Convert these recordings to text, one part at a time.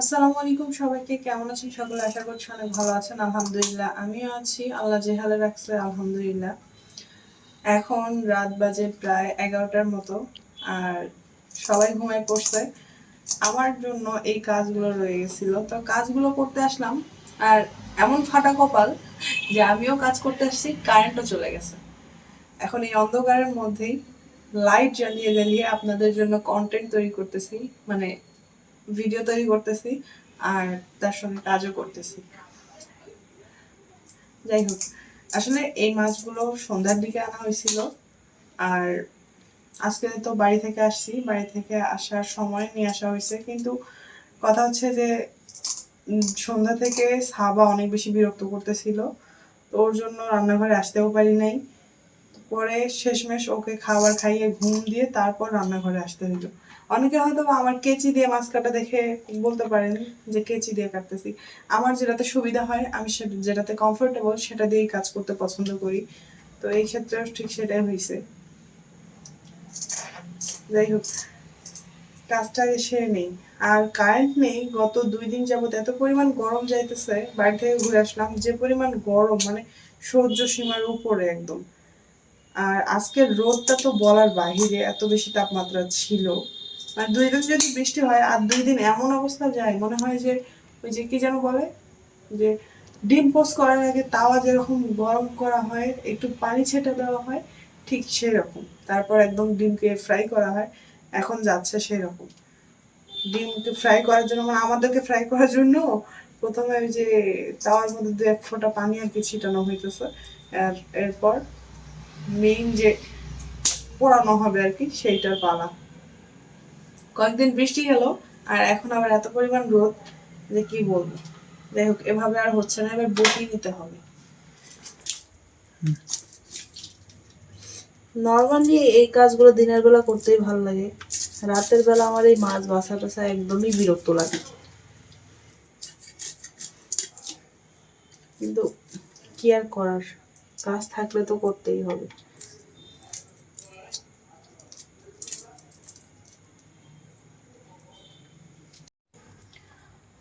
আসসালামু আলাইকুম সবাইকে, কেমন আছেন সকলে? আশা করছি অনেক ভালো আছেন, আলহামদুলিল্লাহ। আমিও আছি, আল্লাহ জেহালে রাখছে, আলহামদুলিল্লাহ। এখন রাত বাজে প্রায় এগারোটার মতো, আর সবাই ঘুমায় পড়ছে। আমার জন্য এই কাজগুলো রয়ে গেছিল। তো কাজগুলো করতে আসলাম, আর এমন ফাটা কপাল যে আমিও কাজ করতে আসছি, কারেন্টও চলে গেছে। এখন এই অন্ধকারের মধ্যেই লাইট জ্বালিয়ে জ্বালিয়ে আপনাদের জন্য কন্টেন্ট তৈরি করতেছি। মানে ভিডিও তৈরি করতেছি আর তার সঙ্গে কাজও করতেছি। যাই হোক, আসলে এই মাছগুলো সন্ধ্যার দিকে আনা হয়েছিল আর আজকে তো বাড়ি থেকে আসছি, বাড়ি থেকে আসার সময় নিয়ে আসা হয়েছে। কিন্তু কথা হচ্ছে যে সন্ধ্যা থেকে সাবা অনেক বেশি বিরক্ত করতেছিল। তো ওর জন্য রান্নাঘরে আসতেও পারি নাই। পরে শেষমেশ ওকে খাবার খাইয়ে ঘুম দিয়ে তারপর রান্নাঘরে আসতে হইল। অনেকে হয়তো আমার কেচি দিয়ে মাছ কাটা দেখে বলতে পারেন যে কেচি দিয়ে কাটতেছি। আমার যেটাতে সুবিধা হয়, আমি যেটাতে কমফোর্টেবল সেটা দিয়েই কাজ করতে পছন্দ করি। তো এই ক্ষেত্রেও ঠিক সেটাই হয়েছে যাই হোক, কাজটা সেরে নেই। আর কারেন্ট নেই, গত দুই দিন যাবত এত পরিমাণ গরম যাইতেছে, বাড়ি থেকে ঘুরে আসলাম, যে পরিমাণ গরম মানে সহ্য সীমার উপরে একদম। আর আজকের রোদটা তো বলার বাহিরে এত বেশি তাপমাত্রা ছিল। মানে দুই দিন যদি বৃষ্টি হয়, আর দুই দিন এমন অবস্থা যায়, মনে হয় যে ওই যে কি যেন বলে? যে ডিম পোস্ট করার আগে তাওয়া যেরকম গরম করা হয়, একটু পানি ছেটে দেওয়া হয়, ঠিক সেরকম। তারপর একদম ডিমকে ফ্রাই করা হয়, এখন যাচ্ছে সেরকম। ডিমকে ফ্রাই করার জন্য মানে আমাদেরকে ফ্রাই করার জন্য প্রথমে ওই যে তাওয়ার মধ্যে দু এক ফোঁটা পানি আর কি ছিটানো হইতেছে। আর এরপর মেইন যে পোড়ানো হবে আর কি, সেইটার পালা। কয়েকদিন বৃষ্টি গেল আর এখন আবার এত পরিমাণ রোদ যে কি বলব। যাই হোক, এভাবে আর হচ্ছে না, এবার বটিয়ে নিতে হবে। নর্মালি এই কাজগুলো দিনের বেলা করতেই ভালো লাগে। রাতের বেলা আমার এই মাছ বাসা টাছা একদমই বিরক্ত লাগে। কিন্তু কি আর করার? কাজ থাকলে তো করতেই হবে।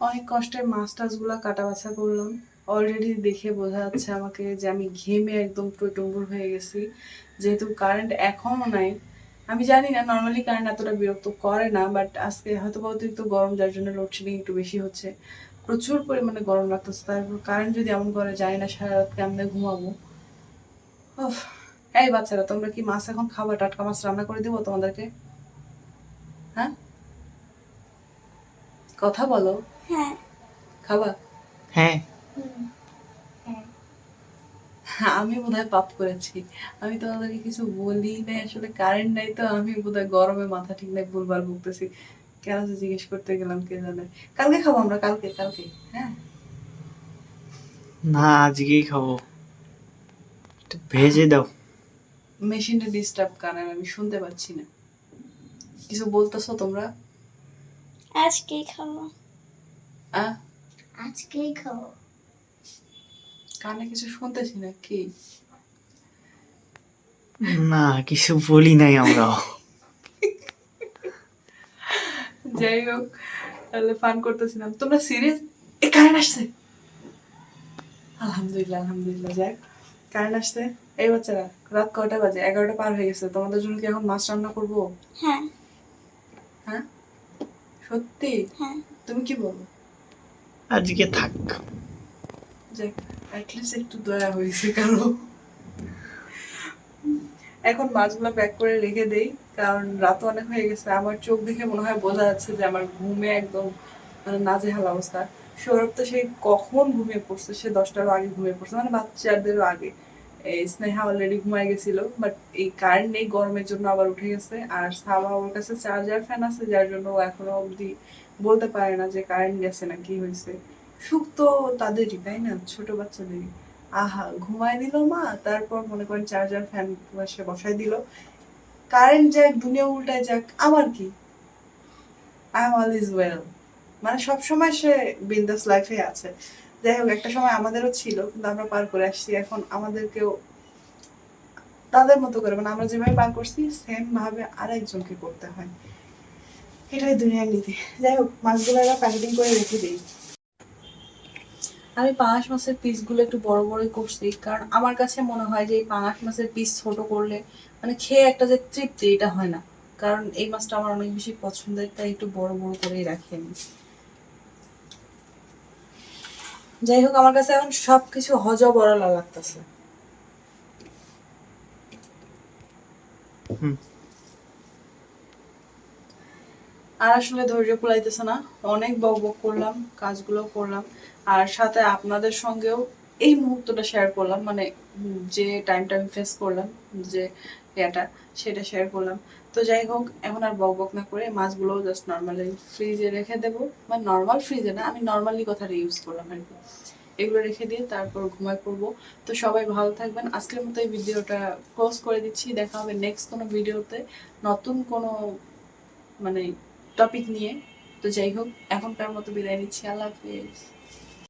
অনেক কষ্টে মাছ টাছগুলো কাটা বাছা করলাম। অলরেডি দেখে বোঝা যাচ্ছে আমাকে যে আমি ঘেমে একদম টইটুম্বুর হয়ে গেছি। যেহেতু কারেন্ট এখনও নাই। আমি জানি না নর্মালি কারেন্ট এতটা বিরক্ত করে না বাট আজকে হয়তো অতিরিক্ত গরম, যার জন্য লোডশেডিং একটু বেশি হচ্ছে। প্রচুর পরিমাণে গরম লাগতেছে, তারপর কারেন্ট যদি এমন করে, জানি না সারা রাত কেমনে ঘুমাবো। এই বাচ্চারা তোমরা কি মাছ এখন খাবা? টাটকা মাছ রান্না করে দেবো তোমাদেরকে? হ্যাঁ? কথা বলো। হ্যাঁ। খাবা? হ্যাঁ। হ্যাঁ, আমি বোধহয় পাপ করেছি। আমি তোমাদেরকে কিছু বলি নাই আসলে কারেন্ট নাই তো আমি বোধহয় গরমে মাথা ঠিক নাই ভুলবার ভুগতেছি কেন যে জিজ্ঞেস করতে গেলাম কে জানে? কালকে খাব আমরা কালকে কালকে হ্যাঁ? না আজকেই খাব। ভেজে দাও। মেশিনটা ডিস্টার্ব কানে আমি শুনতে পাচ্ছি না। কিছু বলতেছো তোমরা? আজকেই খাব। আহ আজকেই খাব। কানে কিছু শুনতেছি না কি না কিছু বলি নাই আমরা যাই হোক তাহলে ফান করতেছিলাম। তোমরা সিরিয়াস এ কারেন্ট আসছে? আলহামদুলিল্লাহ আলহামদুলিল্লাহ যাক। কারেন্ট আসছে? এই বাচ্চারা রাত কয়টা বাজে? এগারোটা পার হয়ে গেছে। তোমাদের জন্য কি এখন মাছ রান্না করব? হ্যাঁ। হ্যাঁ? সত্যি? হ্যাঁ। তুমি কি বলো? আজকে থাক। যাক অ্যাটলিস্ট একটু দয়া হয়েছে কারও। এখন মাছগুলো প্যাক করে রেখে দেই কারণ রাত অনেক হয়ে গেছে। আমার চোখ দেখে মনে হয় বোঝা যাচ্ছে যে আমার ঘুমে একদম মানে নাজেহাল অবস্থা। সৌরভ তো সেই কখন ঘুমিয়ে পড়ছে? সে দশটারও আগে ঘুমিয়ে পড়ছে মানে বাচ্চাদেরও আগে। স্নেহা অলরেডি ঘুমায় গেছিল বাট এই কারেন্ট নেই, গরমের জন্য আবার উঠে গেছে। আর সাবা ওর কাছে চার্জার ফ্যান আছে, যার জন্য এখনও অবধি বলতে পারে না যে কারেন্ট গেছে না কি হয়েছে। সুখ তো তাদেরই, তাই না? ছোট বাচ্চাদেরই। আহা, ঘুমায় দিল মা, তারপর মনে করেন চার্জার ফ্যান সে বসাই দিল। কারেন্ট যাক, দুনিয়া উল্টায় যাক আমার কি? I am all is well মানে সবসময় সে বিন্দাস লাইফে আছে। যাই হোক, একটা সময় আমাদেরও ছিল, কিন্তু আমরা পার করে আসছি। এখন আমাদেরকেও তাদের মতো করে মানে আমরা যেভাবে পার করছি সেম ভাবে আরেকজনকে করতে হয়। এটাই দুনিয়ার নীতি। যাই হোক, মাছগুলো এবার প্যাকেটিং করে রেখে দিই। আমি পাঙাশ মাছের পিসগুলো একটু বড় বড়ই করছি, কারণ আমার কাছে মনে হয় যে এই পাঙাশ মাছের পিস ছোট করলে মানে খেয়ে একটা যে তৃপ্তি, এটা হয় না। কারণ এই মাছটা আমার অনেক বেশি পছন্দের, তাই একটু বড় বড় করেই রাখি আমি। যাই হোক আমার কাছে এখন সবকিছু হজবরলা লাগতেছে। আর আসলে ধৈর্য কুলাইতেছে না। অনেক বক বক করলাম কাজগুলো করলাম। আর সাথে আপনাদের সঙ্গেও এই মুহূর্তটা শেয়ার করলাম। মানে যে টাইমটা আমি ফেস করলাম যে ইয়েটা সেটা শেয়ার করলাম। তো যাই হোক, এখন আর বক বক না করে মাছগুলো জাস্ট নর্মালি ফ্রিজে রেখে দেবো। বা নর্মাল ফ্রিজে না, আমি নর্মালি কথাটা ইউজ করলাম আর কি। এগুলো রেখে দিয়ে তারপর ঘুমায় পড়ব। তো সবাই ভালো থাকবেন। আজকের মতো এই ভিডিওটা ক্লোজ করে দিচ্ছি। দেখা হবে নেক্সট কোনো ভিডিওতে নতুন কোনো মানে টপিক নিয়ে। তো যাই হোক, এখনকার মতো বিদায় নিচ্ছি। আল্লাহ হাফিজ।